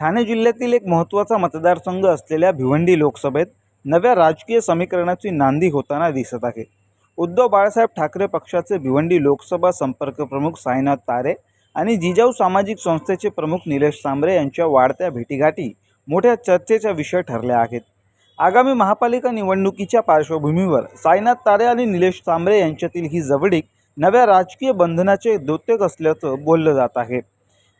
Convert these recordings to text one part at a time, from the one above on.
ठाणे जिल्ह्यातील एक महत्त्वाचा मतदारसंघ असलेल्या भिवंडी लोकसभेत नव्या राजकीय समीकरणाची नांदी होताना दिसत आहे. उद्धव बाळासाहेब ठाकरे पक्षाचे भिवंडी लोकसभा संपर्क प्रमुख साईनाथ तारे आणि जिजाऊ सामाजिक संस्थेचे प्रमुख निलेश सांबरे यांच्या वाढत्या भेटीगाठी मोठ्या चर्चेचा विषय ठरल्या आहेत. आगामी महापालिका निवडणुकीच्या पार्श्वभूमीवर साईनाथ तारे आणि निलेश सांबरे यांच्यातील ही जवळीक नव्या राजकीय बंधनाचे द्योतक असल्याचं बोललं जात आहे.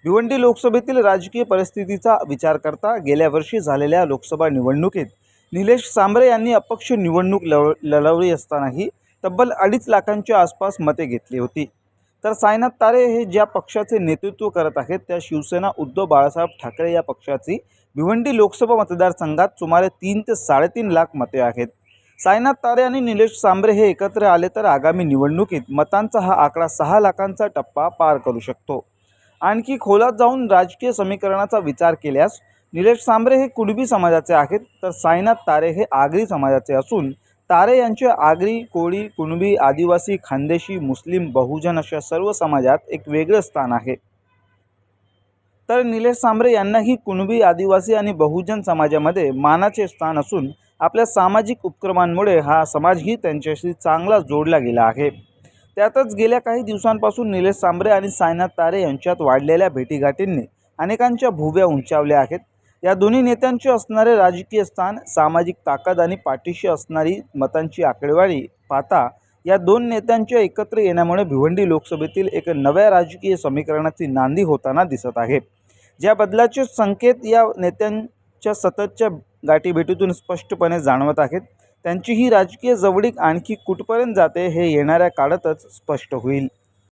भिवंडी लोकसभेतील राजकीय परिस्थितीचा विचार करता गेल्या वर्षी झालेल्या लोकसभा निवडणुकीत निलेश सांबरे यांनी अपक्ष निवडणूक लव लढवली असतानाही तब्बल अडीच लाखांच्या आसपास मते घेतली होती. तर साईनाथ तारे हे ज्या पक्षाचे नेतृत्व करत आहेत त्या शिवसेना उद्धव बाळासाहेब ठाकरे या पक्षाची भिवंडी लोकसभा मतदारसंघात सुमारे तीन ते साडेतीन लाख मते आहेत. साईनाथ तारे आणि निलेश सांबरे हे एकत्र आले तर आगामी निवडणुकीत मतांचा हा आकडा सहा लाखांचा टप्पा पार करू शकतो. आणखी खोलात जाऊन राजकीय समीकरणाचा विचार केल्यास निलेश सांबरे हे कुणबी समाजाचे आहेत? तर साईनाथ तारे हे आगरी समाजाचे असून तारे यांचे आगरी कोळी कुणबी आदिवासी खानदेशी मुस्लिम बहुजन अशा सर्व समाजात एक वेगळं स्थान आहे. तर निलेश सांबरे यांनाही कुणबी आदिवासी आणि बहुजन समाजामध्ये मानाचे स्थान असून आपल्या सामाजिक उपक्रमांमुळे हा समाजही त्यांच्याशी चांगला जोडला गेला आहे. त्यातच गेल्या काही दिवसांपासून निलेश सांबरे आणि सायनाथ तारे यांच्यात वाढलेल्या भेटीगाठींनी अनेकांच्या भुव्या उंचावल्या आहेत. या दोन्ही नेत्यांचे असणारे राजकीय स्थान सामाजिक ताकद आणि पाठीशी असणारी मतांची आकडेवारी पाहता या दोन नेत्यांच्या एकत्र येण्यामुळे भिवंडी लोकसभेतील एक नव्या राजकीय समीकरणाची नांदी होताना दिसत आहे. ज्या बदलाचे संकेत या नेत्यांच्या सततच्या गाठीभेटीतून स्पष्टपणे जाणवत आहेत. त्यांची ही राजकीय जवळीक आणखी कुठपर्यंत जाते हे येणाऱ्या काळातच स्पष्ट होईल.